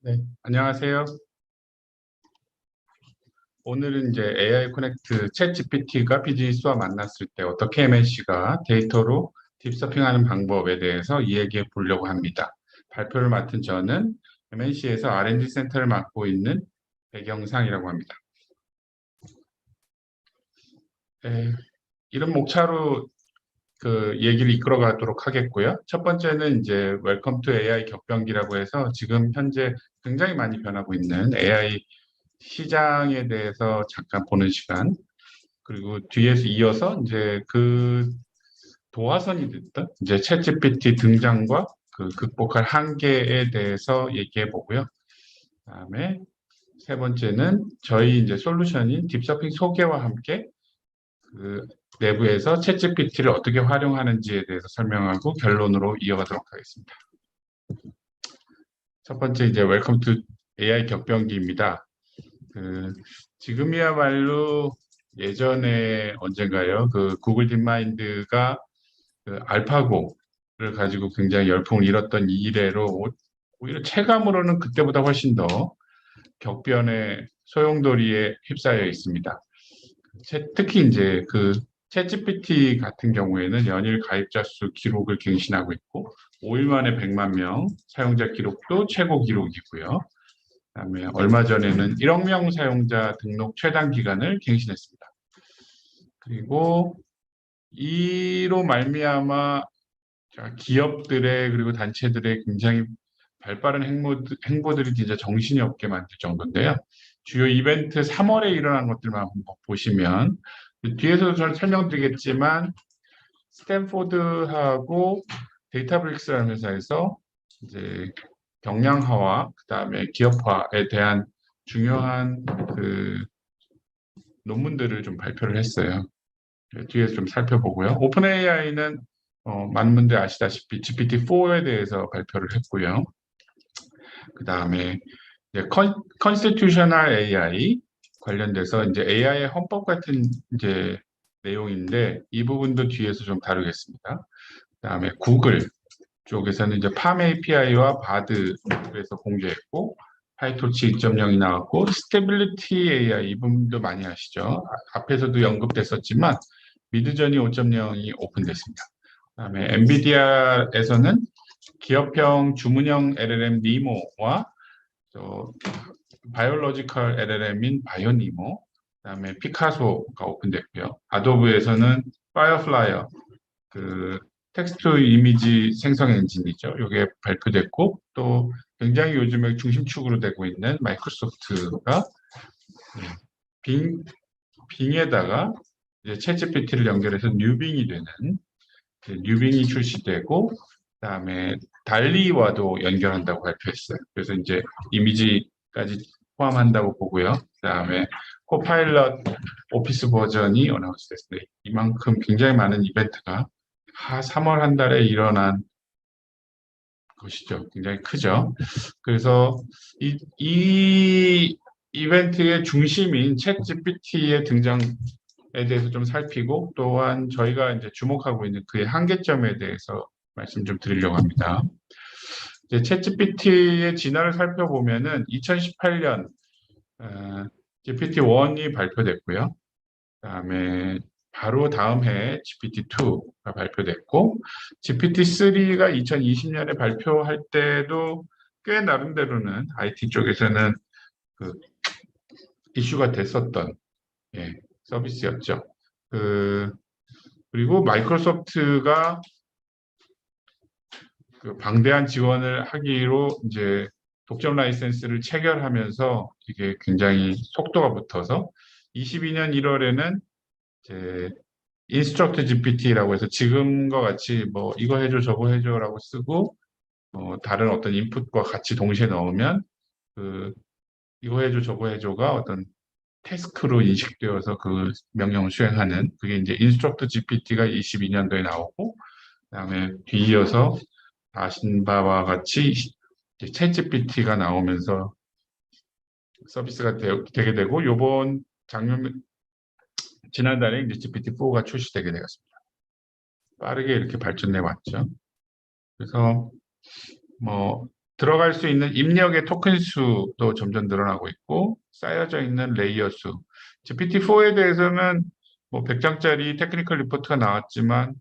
네, 안녕하세요. 오늘은 이제 AI 커넥트 챗 GPT가 비즈니스와 만났을 때 어떻게 MNC가 데이터로 딥서핑하는 방법에 대해서 이야기해 보려고 합니다. 발표를 맡은 저는 MNC에서 R&D 센터를 맡고 있는 배경상이라고 합니다. 네, 이런 목차로 그 얘기를 이끌어 가도록 하겠고요. 첫 번째는 이제 웰컴 투 AI 격변기라고 해서 지금 현재 굉장히 많이 변하고 있는 AI 시장에 대해서 잠깐 보는 시간. 그리고 뒤에서 이어서 이제 그 도화선이 됐던 이제 챗GPT 등장과 그 극복할 한계에 대해서 얘기해 보고요. 그다음에 세 번째는 저희 이제 솔루션인 딥서핑 소개와 함께 그 내부에서 챗GPT를 어떻게 활용하는지에 대해서 설명하고 결론으로 이어가도록 하겠습니다. 첫 번째 이제 웰컴 투 AI 격변기입니다. 그 지금이야말로 예전에 언젠가요 그 구글 딥마인드가 그 알파고를 가지고 굉장히 열풍을 잃었던 이래로 오히려 체감으로는 그때보다 훨씬 더 격변의 소용돌이에 휩싸여 있습니다. 특히 이제 그 챗GPT 같은 경우에는 연일 가입자 수 기록을 갱신하고 있고 5일 만에 100만 명 사용자 기록도 최고 기록이고요. 그다음에 얼마 전에는 1억 명 사용자 등록 최단 기간을 갱신했습니다. 그리고 이로 말미암아 기업들의 그리고 단체들의 굉장히 발빠른 행보, 행보들이 진짜 정신이 없게 만들 정도인데요. 주요 이벤트 3월에 일어난 것들만 한번 보시면 뒤에서도 저는 설명드리겠지만 스탠포드하고 데이터브릭스라는 회사에서 이제 경량화와 그다음에 기업화에 대한 중요한 그 논문들을 좀 발표를 했어요. 뒤에서 좀 살펴보고요. 오픈 AI는 어, 많은 분들이 아시다시피 GPT-4에 대해서 발표를 했고요. 그 다음에 컨스티튜셔널 AI 관련돼서 이제 AI의 헌법 같은 이제 내용인데 이 부분도 뒤에서 좀 다루겠습니다. 그다음에 구글 쪽에서는 이제 팜 API와 바드에서 공개했고 파이토치 2.0이 나왔고 스테빌리티 AI 이 부분도 많이 아시죠? 앞에서도 언급됐었지만 미드저니 5.0이 오픈됐습니다. 그다음에 엔비디아에서는 기업형 주문형 LLM 니모와 또 바이올로지컬 LLM인 바이오니모, 그다음에 피카소가 오픈됐고요. 아도브에서는 파이어플라이어 그 텍스트 이미지 생성 엔진이죠. 이게 발표됐고 또 굉장히 요즘에 중심축으로 되고 있는 마이크로소프트가 빙 빙에다가 이제 챗GPT를 연결해서 뉴빙이 되는 그 뉴빙이 출시되고 그다음에 달리와도 연결한다고 발표했어요. 그래서 이제 이미지까지 포함한다고 보고요. 그다음에 코파일럿 오피스 버전이 어나운스 됐습니다. 이만큼 굉장히 많은 이벤트가 3월 한 달에 일어난 것이죠. 굉장히 크죠. 그래서 이, 이 이벤트의 중심인 챗 GPT의 등장에 대해서 좀 살피고 또한 저희가 이제 주목하고 있는 그의 한계점에 대해서 말씀 좀 드리려고 합니다. 이제 챗GPT의 진화를 살펴보면은 2018년 어, GPT-1이 발표됐고요. 그다음에 바로 다음 해 GPT-2가 발표됐고 GPT-3가 2020년에 발표할 때도 꽤 나름대로는 IT 쪽에서는 그 이슈가 됐었던 예, 서비스였죠. 그 그리고 마이크로소프트가 그 방대한 지원을 하기로 이제 독점 라이센스를 체결하면서 이게 굉장히 속도가 붙어서 22년 1월에는 이제 인스트럭트 GPT라고 해서 지금과 같이 뭐 이거 해줘 저거 해줘라고 쓰고 어 다른 어떤 인풋과 같이 동시에 넣으면 그 이거 해줘 저거 해줘가 어떤 태스크로 인식되어서 그 명령을 수행하는 그게 이제 인스트럭트 GPT가 22년도에 나오고 그다음에 뒤이어서 아신 바와 같이 챗GPT가 나오면서 서비스가 되, 게 되고 요번 작년 지난달에 이제 GPT-4가 출시되게 되었습니다. 빠르게 이렇게 발전해 왔죠. 그래서 뭐 들어갈 수 있는 입력의 토큰 수도 점점 늘어나고 있고 쌓여져 있는 레이어 수. GPT-4에 대해서는 뭐 100장짜리 테크니컬 리포트가 나왔지만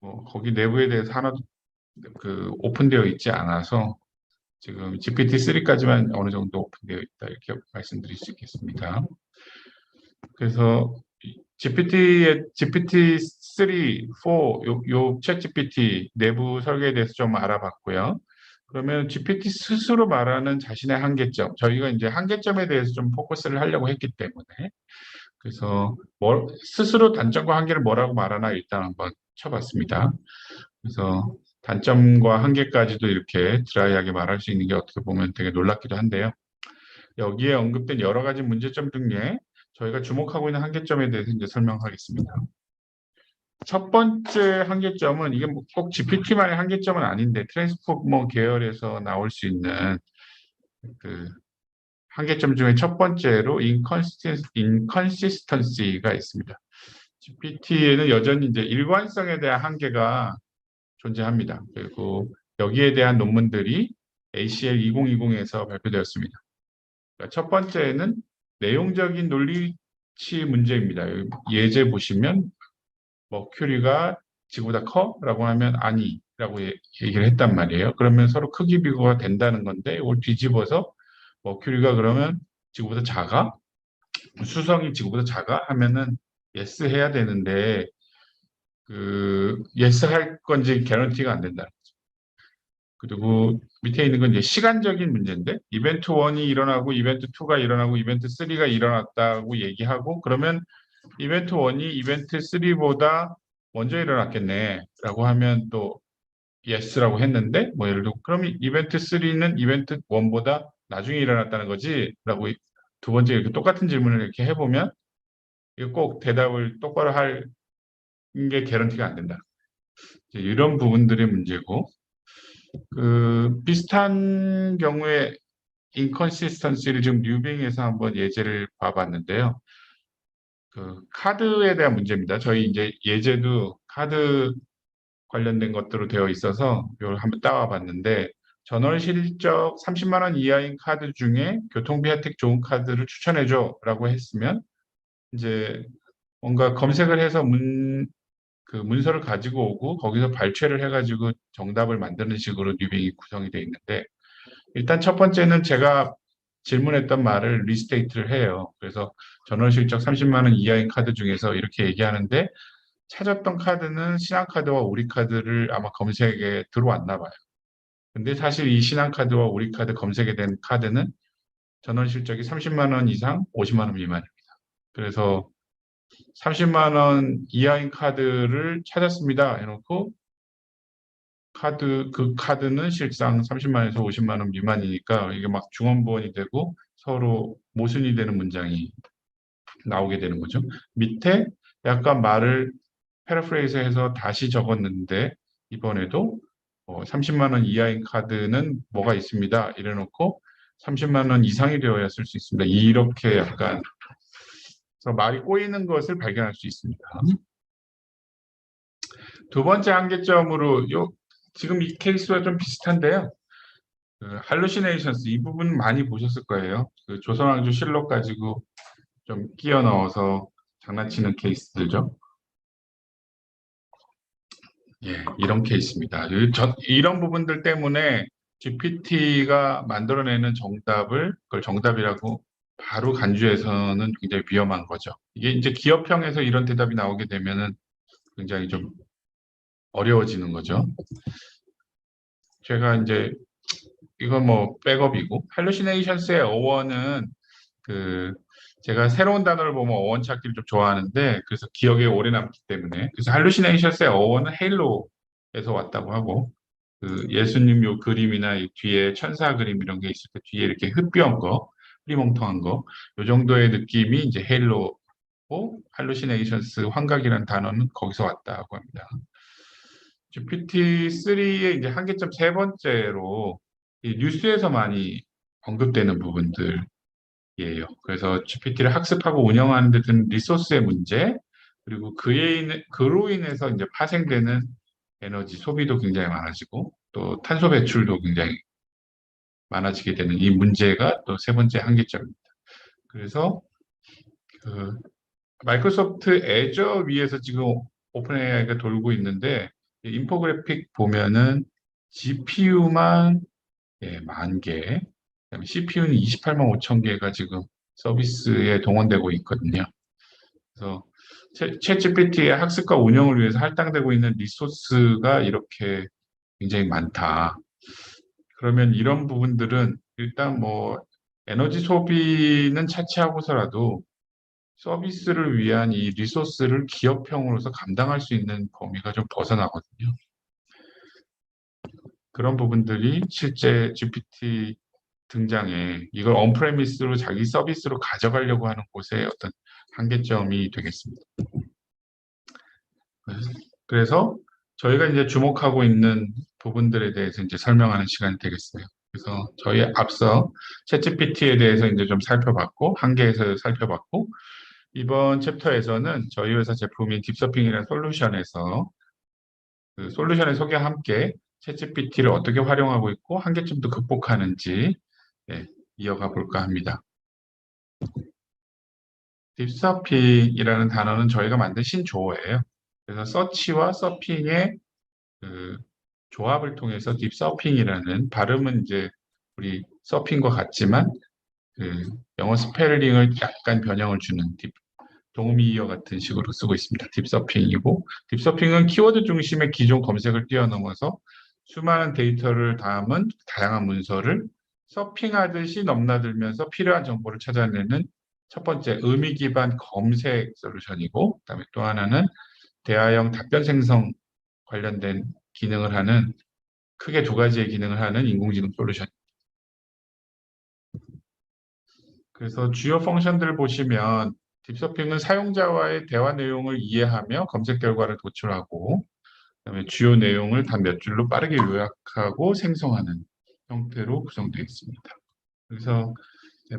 뭐 거기 내부에 대해서 하나도 그 오픈되어 있지 않아서 지금 GPT-3까지만 어느 정도 오픈되어 있다 이렇게 말씀드릴 수 있겠습니다. 그래서 GPT의 GPT-3, 4, 요, 요 챗GPT 내부 설계에 대해서 좀 알아봤고요. 그러면 GPT 스스로 말하는 자신의 한계점, 저희가 이제 한계점에 대해서 좀 포커스를 하려고 했기 때문에 그래서 뭘, 스스로 단점과 한계를 뭐라고 말하나 일단 한번 쳐봤습니다. 그래서 단점과 한계까지도 이렇게 드라이하게 말할 수 있는 게 어떻게 보면 되게 놀랍기도 한데요. 여기에 언급된 여러 가지 문제점 중에 저희가 주목하고 있는 한계점에 대해서 이제 설명하겠습니다. 첫 번째 한계점은 이게 뭐꼭 GPT만의 한계점은 아닌데 트랜스포머 계열에서 나올 수 있는 그 한계점 중에 첫 번째로 inconsistency가 있습니다. GPT에는 여전히 이제 일관성에 대한 한계가 존재합니다. 그리고 여기에 대한 논문들이 ACL 2020에서 발표되었습니다. 그러니까 첫 번째는 내용적인 논리치 문제입니다. 예제 보시면 머큐리가 지구보다 커? 라고 하면 아니 라고 예- 얘기를 했단 말이에요. 그러면 서로 크기 비교가 된다는 건데 이걸 뒤집어서 머큐리가 그러면 지구보다 작아? 수성이 지구보다 작아? 하면은 예스 해야 되는데 그 예스 할 건지 개런티가 안 된다. 그리고 밑에 있는 건 이제 시간적인 문제인데 이벤트 1이 일어나고 이벤트 2가 일어나고 이벤트 3가 일어났다고 얘기하고 그러면 이벤트 1이 이벤트 3보다 먼저 일어났겠네 라고 하면 또 yes라고 했는데 뭐 예를 들어 그럼 이벤트 3는 이벤트 1보다 나중에 일어났다는 거지 라고 두 번째 이렇게 똑같은 질문을 이렇게 해보면 이거 꼭 대답을 똑바로 할 게 개런티가 안 된다. 이런 부분들의 문제고 그 비슷한 경우에 인컨시스턴시를 지금 뉴빙에서 한번 예제를 봐봤는데요. 그 카드에 대한 문제입니다. 저희 이제 예제도 카드 관련된 것들로 되어 있어서 이걸 한번 따와 봤는데 전월 실적 30만 원 이하인 카드 중에 교통비 혜택 좋은 카드를 추천해줘라고 했으면 이제 뭔가 검색을 해서 문, 그 문서를 가지고 오고 거기서 발췌를 해가지고 정답을 만드는 식으로 뉴빙이 구성이 되어 있는데 일단 첫 번째는 제가 질문했던 말을 리스테이트를 해요. 그래서 전월 실적 30만 원 이하인 카드 중에서 이렇게 얘기하는데 찾았던 카드는 신한카드와 우리카드를 아마 검색에 들어왔나 봐요. 근데 사실 이 신한카드와 우리카드 검색에 된 카드는 전월 실적이 30만 원 이상 50만 원 미만입니다. 그래서 30만 원 이하인 카드를 찾았습니다. 해놓고 카드 그 카드는 실상 30만 원에서 50만 원 미만이니까 이게 막 중원부원이 되고 서로 모순이 되는 문장이 나오게 되는 거죠. 밑에 약간 말을 패러프레이즈해서 다시 적었는데 이번에도 어, 30만 원 이하인 카드는 뭐가 있습니다. 이래놓고 30만 원 이상이 되어야 쓸 수 있습니다. 이렇게 약간 그래서 말이 꼬이는 것을 발견할 수 있습니다. 두 번째 한계점으로 요 지금 이 케이스와 좀 비슷한데요. 그 할루시네이션스 이 부분 많이 보셨을 거예요. 그 조선왕조 실록 가지고 좀 끼워 넣어서 장난치는 케이스들죠. 예, 이런 케이스입니다. 이- 이런 부분들 때문에 GPT가 만들어내는 정답을 그걸 정답이라고 바로 간주해서는 굉장히 위험한 거죠. 이게 이제 기업형에서 이런 대답이 나오게 되면은 굉장히 좀 어려워지는 거죠. 제가 이제 이건 뭐 백업이고 할루시네이션스의 어원은 그 제가 새로운 단어를 보면 어원 찾기를 좀 좋아하는데 그래서 기억에 오래 남기 때문에 그래서 할루시네이션스의 어원은 헤일로에서 왔다고 하고 그 예수님 요 그림이나 이 뒤에 천사 그림 이런 게 있을 때 뒤에 이렇게 흑비한 거 흐리멍텅한 거 요 정도의 느낌이 이제 헤일로고 할루시네이션스 환각이라는 단어는 거기서 왔다고 합니다. GPT-3의 이제 한계점 세 번째로 이 뉴스에서 많이 언급되는 부분들이에요. 그래서 GPT를 학습하고 운영하는 데 드는 리소스의 문제, 그리고 그에 인, 그로 인해서 이제 파생되는 에너지 소비도 굉장히 많아지고 또 탄소 배출도 굉장히 많아지게 되는 이 문제가 또 세 번째 한계점입니다. 그래서 그 마이크로소프트 애저 위에서 지금 오픈 AI가 돌고 있는데 이 인포그래픽 보면은 GPU만 예, 만 개, CPU는 28만 5천 개가 지금 서비스에 동원되고 있거든요. 그래서 챗 GPT의 학습과 운영을 위해서 할당되고 있는 리소스가 이렇게 굉장히 많다. 그러면 이런 부분들은 일단 뭐 에너지 소비는 차치하고서라도 서비스를 위한 이 리소스를 기업형으로서 감당할 수 있는 범위가 좀 벗어나거든요. 그런 부분들이 실제 GPT 등장에 이걸 언프레미스로 자기 서비스로 가져가려고 하는 곳의 어떤 한계점이 되겠습니다. 그래서 저희가 이제 주목하고 있는 부분들에 대해서 이제 설명하는 시간이 되겠어요. 그래서 저희 앞서 챗GPT에 대해서 이제 좀 살펴봤고 한계에서 살펴봤고 이번 챕터에서는 저희 회사 제품인 딥서핑이라는 솔루션에서 그 솔루션의 소개와 함께 챗GPT를 어떻게 활용하고 있고 한계점도 극복하는지 네, 이어가 볼까 합니다. 딥서핑이라는 단어는 저희가 만든 신조어예요. 그래서 서치와 서핑의 그 조합을 통해서 딥서핑이라는 발음은 이제 우리 서핑과 같지만 그 영어 스펠링을 약간 변형을 주는 딥 동미어 같은 식으로 쓰고 있습니다. 딥서핑이고 딥서핑은 키워드 중심의 기존 검색을 뛰어넘어서 수많은 데이터를 담은 다양한 문서를 서핑하듯이 넘나들면서 필요한 정보를 찾아내는 첫 번째 의미 기반 검색 솔루션이고 그다음에 또 하나는 대화형 답변 생성 관련된 기능을 하는 크게 두 가지의 기능을 하는 인공지능 솔루션. 그래서 주요 펑션들을 보시면 딥서핑은 사용자와의 대화 내용을 이해하며 검색 결과를 도출하고 그다음에 주요 내용을 단 몇 줄로 빠르게 요약하고 생성하는 형태로 구성되어 있습니다. 그래서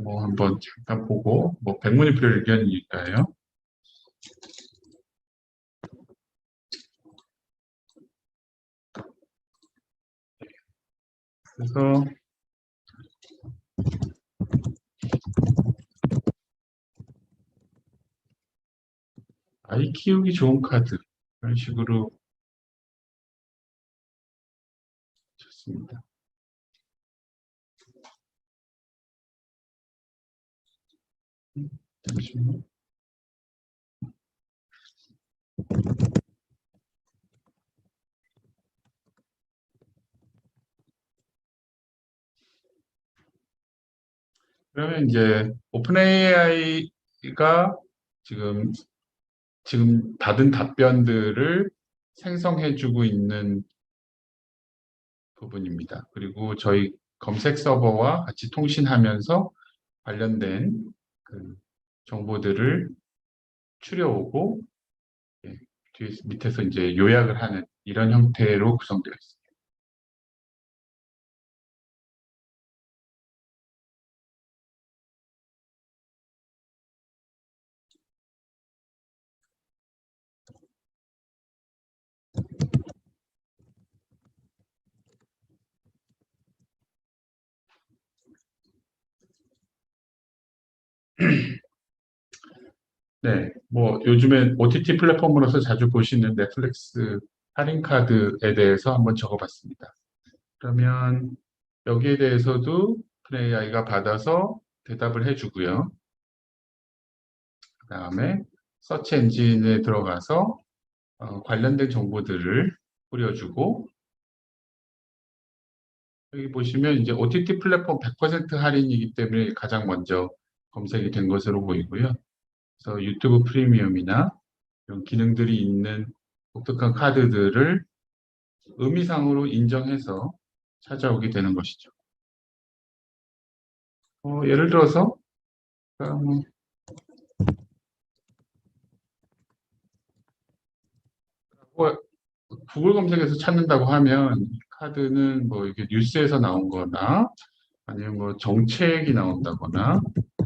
뭐 한번 잠깐 보고 뭐 백문이 필요할 의견이니까요. 그래서 아이 키우기 좋은 카드 이런 식으로 좋습니다. 잠시만요. 그러면 이제 오픈 AI가 지금 지금 받은 답변들을 생성해주고 있는 부분입니다. 그리고 저희 검색 서버와 같이 통신하면서 관련된 그 정보들을 추려오고 예, 뒤에 밑에서 이제 요약을 하는 이런 형태로 구성되어 있습니다. 네, 뭐 요즘에 OTT 플랫폼으로서 자주 보시는 넷플릭스 할인 카드에 대해서 한번 적어봤습니다. 그러면 여기에 대해서도 AI가 받아서 대답을 해주고요. 그 다음에 서치 엔진에 들어가서 어, 관련된 정보들을 뿌려주고 여기 보시면 이제 OTT 플랫폼 100% 할인이기 때문에 가장 먼저 검색이 된 것으로 보이고요. 그래서 유튜브 프리미엄이나 이런 기능들이 있는 독특한 카드들을 의미상으로 인정해서 찾아오게 되는 것이죠. 어, 예를 들어서 뭐 구글 검색에서 찾는다고 하면 이 카드는 뭐 이게 뉴스에서 나온 거나 아니면 뭐 정책이 나온다거나 예,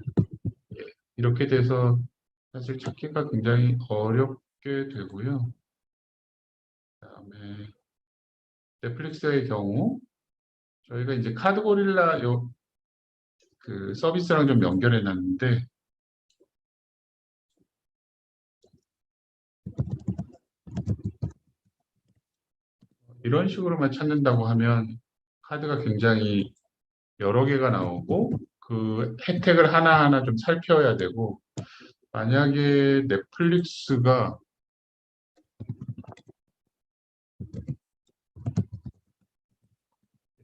이렇게 돼서 사실 찾기가 굉장히 어렵게 되고요. 그다음에 넷플릭스의 경우 저희가 이제 카드 고릴라 요 그 서비스랑 좀 연결해 놨는데 이런 식으로만 찾는다고 하면 카드가 굉장히 여러 개가 나오고 그 혜택을 하나하나 좀 살펴야 되고 만약에 넷플릭스가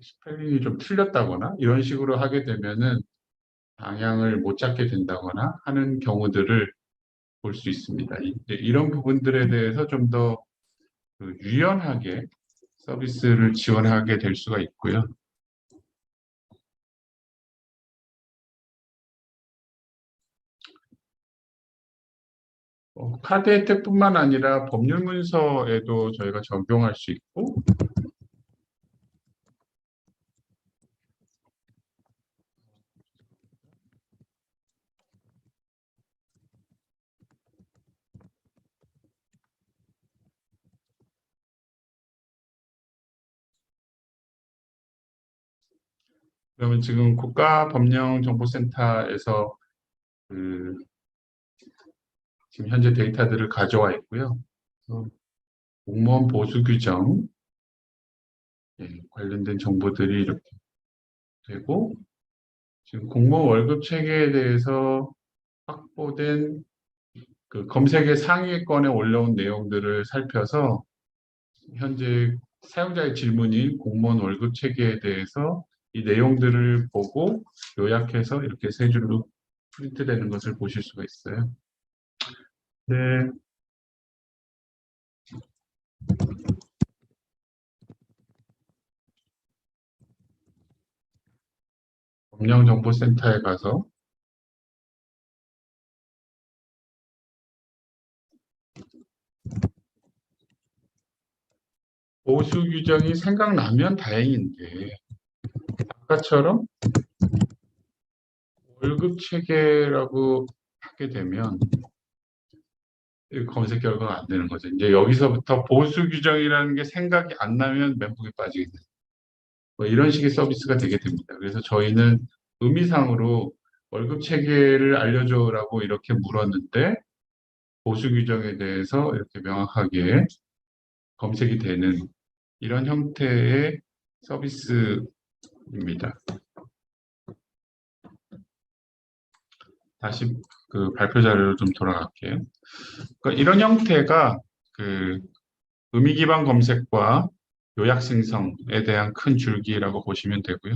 스펠링이 좀 틀렸다거나 이런 식으로 하게 되면은 방향을 못 잡게 된다거나 하는 경우들을 볼 수 있습니다. 이- 이런 부분들에 대해서 좀더그 유연하게 서비스를 지원하게 될 수가 있고요. 카드 혜택뿐만 아니라 법률 문서에도 저희가 적용할 수 있고. 그러면 지금 국가법령정보센터에서 그 지금 현재 데이터들을 가져와 있고요. 어, 공무원 보수 규정 예, 관련된 정보들이 이렇게 되고 지금 공무원 월급 체계에 대해서 확보된 그 검색의 상위권에 올라온 내용들을 살펴서 현재 사용자의 질문인 공무원 월급 체계에 대해서 이 내용들을 보고 요약해서 이렇게 세 줄로 프린트되는 것을 보실 수가 있어요. 네. 법령정보센터에 가서 보수 규정이 생각나면 다행인데 아까처럼 월급 체계라고 하게 되면 이 검색 결과가 안 되는 거죠. 이제 여기서부터 보수 규정이라는 게 생각이 안 나면 멘붕에 빠지게 돼요. 뭐 이런 식의 서비스가 되게 됩니다. 그래서 저희는 의미상으로 월급 체계를 알려줘라고 이렇게 물었는데 보수 규정에 대해서 이렇게 명확하게 검색이 되는 이런 형태의 서비스입니다. 다시 그 발표 자료로 좀 돌아갈게요. 그러니까 이런 형태가 그 의미 기반 검색과 요약 생성에 대한 큰 줄기라고 보시면 되고요.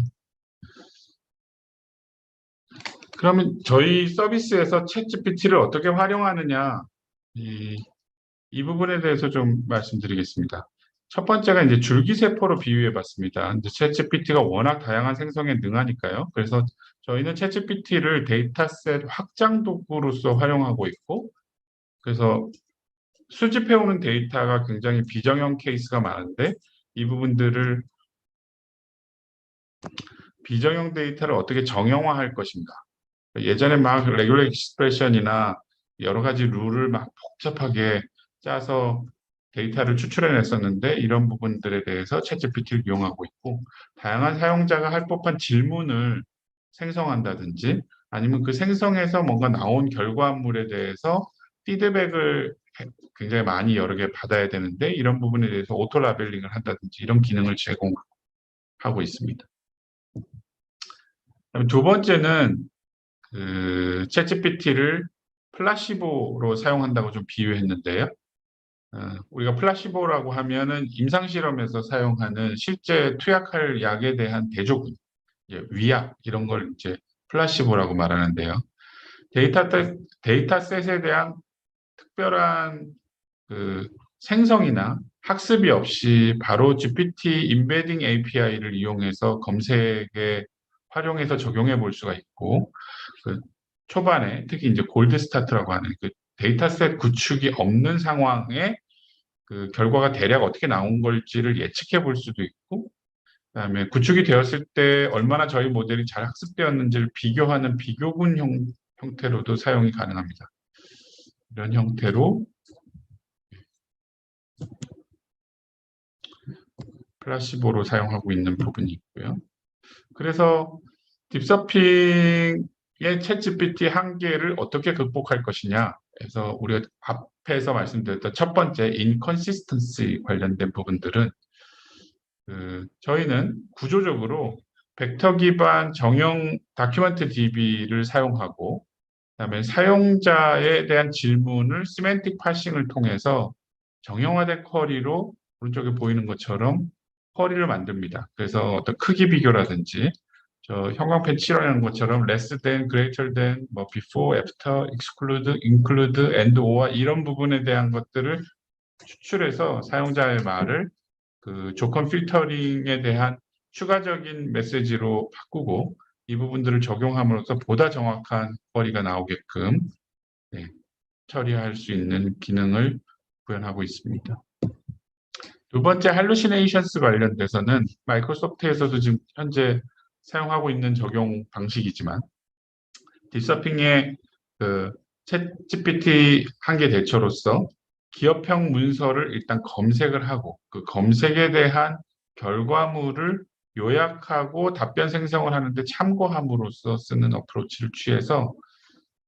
그러면 저희 서비스에서 챗GPT를 어떻게 활용하느냐 이, 이 부분에 대해서 좀 말씀드리겠습니다. 첫 번째가 이제 줄기세포로 비유해 봤습니다. 챗GPT가 워낙 다양한 생성에 능하니까요. 그래서 저희는 챗GPT를 데이터셋 확장 도구로서 활용하고 있고, 그래서 수집해오는 데이터가 굉장히 비정형 케이스가 많은데, 이 부분들을 비정형 데이터를 어떻게 정형화할 것인가. 예전에 막 레귤러 익스프레션이나 여러 가지 룰을 막 복잡하게 짜서 데이터를 추출해냈었는데 이런 부분들에 대해서 챗GPT를 이용하고 있고 다양한 사용자가 할 법한 질문을 생성한다든지 아니면 그 생성에서 뭔가 나온 결과물에 대해서 피드백을 굉장히 많이 여러 개 받아야 되는데 이런 부분에 대해서 오토 라벨링을 한다든지 이런 기능을 제공하고 있습니다. 두 번째는 그 챗GPT를 플라시보로 사용한다고 좀 비유했는데요. 어, 우리가 플라시보라고 하면은 임상실험에서 사용하는 실제 투약할 약에 대한 대조군, 위약 이런 걸 이제 플라시보라고 말하는데요. 데이터 데이터셋에 대한 특별한 그 생성이나 학습이 없이 바로 GPT 임베딩 API를 이용해서 검색에 활용해서 적용해 볼 수가 있고 그 초반에 특히 이제 골드 스타트라고 하는 그 데이터셋 구축이 없는 상황에 그 결과가 대략 어떻게 나온 걸지를 예측해 볼 수도 있고 그다음에 구축이 되었을 때 얼마나 저희 모델이 잘 학습되었는지를 비교하는 비교군 형, 형태로도 사용이 가능합니다. 이런 형태로 플라시보로 사용하고 있는 부분이 있고요. 그래서 딥서핑의 챗GPT 한계를 어떻게 극복할 것이냐. 그래서 우리가 앞에서 말씀드렸던 첫 번째 인컨시스턴시 관련된 부분들은 그 저희는 구조적으로 벡터 기반 정형 다큐멘트 DB를 사용하고 그다음에 사용자에 대한 질문을 시멘틱 파싱을 통해서 정형화된 쿼리로 오른쪽에 보이는 것처럼 쿼리를 만듭니다. 그래서 어떤 크기 비교라든지 저 형광펜 칠하는 것처럼 less than, greater than, 뭐 before, after, exclude, include, and, or 이런 부분에 대한 것들을 추출해서 사용자의 말을 그 조건 필터링에 대한 추가적인 메시지로 바꾸고 이 부분들을 적용함으로써 보다 정확한 거리가 나오게끔 네, 처리할 수 있는 기능을 구현하고 있습니다. 두 번째 할루시네이션스 관련돼서는 마이크로소프트에서도 지금 현재 사용하고 있는 적용 방식이지만 딥서핑의 그 챗GPT 한계 대처로서 기업형 문서를 일단 검색을 하고 그 검색에 대한 결과물을 요약하고 답변 생성을 하는데 참고함으로써 쓰는 어프로치를 취해서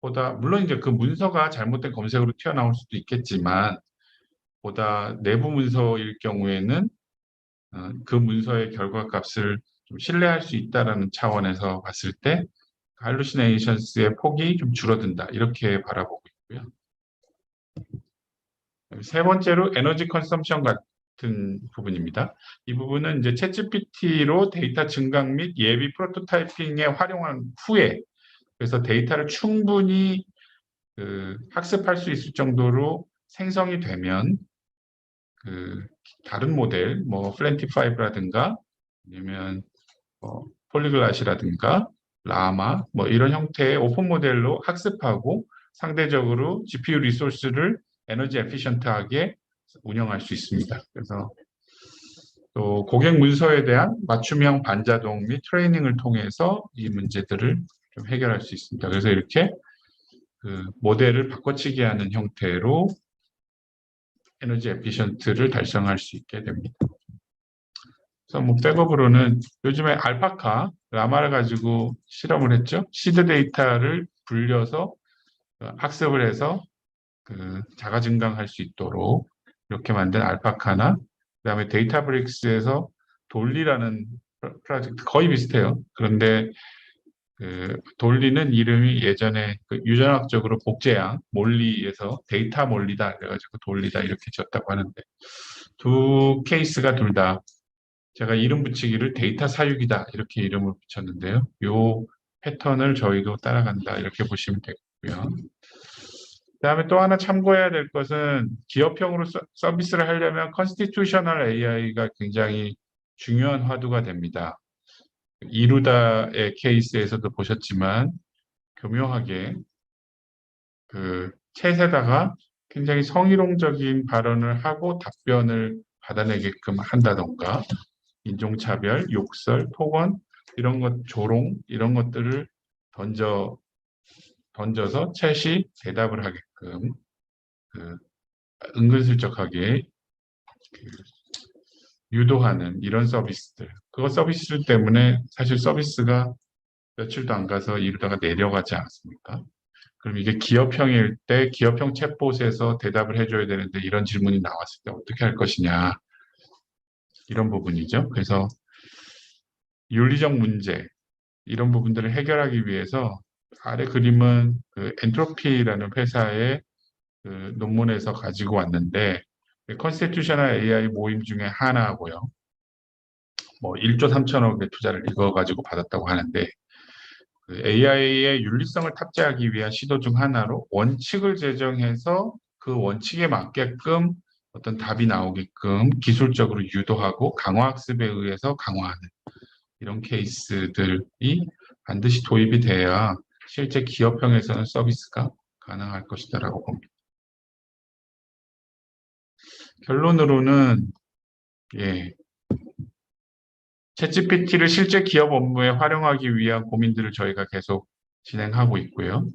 보다 물론 이제 그 문서가 잘못된 검색으로 튀어나올 수도 있겠지만 보다 내부 문서일 경우에는 어, 그 문서의 결과 값을 좀 신뢰할 수 있다라는 차원에서 봤을 때 할루시네이션스의 폭이 좀 줄어든다 이렇게 바라보고 있고요. 세 번째로 에너지 컨섬션 같은 부분입니다. 이 부분은 이제 챗GPT로 데이터 증강 및 예비 프로토타이핑에 활용한 후에 그래서 데이터를 충분히 그 학습할 수 있을 정도로 생성이 되면 그 다른 모델 뭐 플랜티5라든가 아니면 뭐 폴리글라시라든가 라마 뭐 이런 형태의 오픈 모델로 학습하고 상대적으로 GPU 리소스를 에너지 에피션트하게 운영할 수 있습니다. 그래서 또 고객 문서에 대한 맞춤형 반자동 및 트레이닝을 통해서 이 문제들을 좀 해결할 수 있습니다. 그래서 이렇게 그 모델을 바꿔치기 하는 형태로 에너지 에피션트를 달성할 수 있게 됩니다. 그래서 뭐 백업으로는 요즘에 알파카, 라마를 가지고 실험을 했죠. 시드 데이터를 불려서 어, 학습을 해서 그 자가 증강할 수 있도록 이렇게 만든 알파카나 그다음에 데이터브릭스에서 돌리라는 프로젝트 거의 비슷해요. 그런데 그 돌리는 이름이 예전에 그 유전학적으로 복제양 몰리에서 데이터 몰리다 그래가지고 돌리다 이렇게 지었다고 하는데 두 케이스가 둘 다 제가 이름 붙이기를 데이터 사육이다 이렇게 이름을 붙였는데요. 요 패턴을 저희도 따라간다 이렇게 보시면 되고요. 그다음에 또 하나 참고해야 될 것은 기업형으로 서, 서비스를 하려면 컨스티튜셔널 AI가 굉장히 중요한 화두가 됩니다. 이루다의 케이스에서도 보셨지만 교묘하게 그 챗에다가 굉장히 성희롱적인 발언을 하고 답변을 받아내게끔 한다던가 인종차별, 욕설, 폭언 이런 것 조롱 이런 것들을 던져 던져서 챗이 대답을 하게끔 그 은근슬쩍하게 그 유도하는 이런 서비스들. 그거 서비스 때문에 사실 서비스가 며칠도 안 가서 이러다가 내려가지 않았습니까? 그럼 이게 기업형일 때 기업형 챗봇에서 대답을 해줘야 되는데 이런 질문이 나왔을 때 어떻게 할 것이냐 이런 부분이죠. 그래서 윤리적 문제 이런 부분들을 해결하기 위해서 아래 그림은 그 엔트로피라는 회사의 그 논문에서 가지고 왔는데 컨스티튜셔널 AI 모임 중에 하나고요. 뭐 1조 3천억의 투자를 이거 가지고 받았다고 하는데 그 AI의 윤리성을 탑재하기 위한 시도 중 하나로 원칙을 제정해서 그 원칙에 맞게끔 어떤 답이 나오게끔 기술적으로 유도하고 강화학습에 의해서 강화하는 이런 케이스들이 반드시 도입이 돼야 실제 기업형에서는 서비스가 가능할 것이다라고 봅니다. 결론으로는 예, 챗GPT를 실제 기업 업무에 활용하기 위한 고민들을 저희가 계속 진행하고 있고요.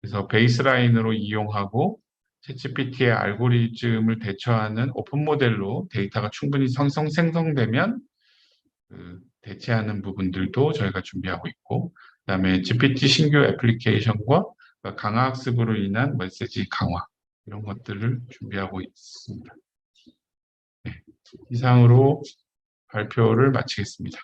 그래서 베이스라인으로 이용하고 챗GPT의 알고리즘을 대처하는 오픈 모델로 데이터가 충분히 성성 생성되면 그 대체하는 부분들도 저희가 준비하고 있고, 그다음에 GPT 신규 애플리케이션과 강화 학습으로 인한 메시지 강화 이런 것들을 준비하고 있습니다. 네, 이상으로 발표를 마치겠습니다.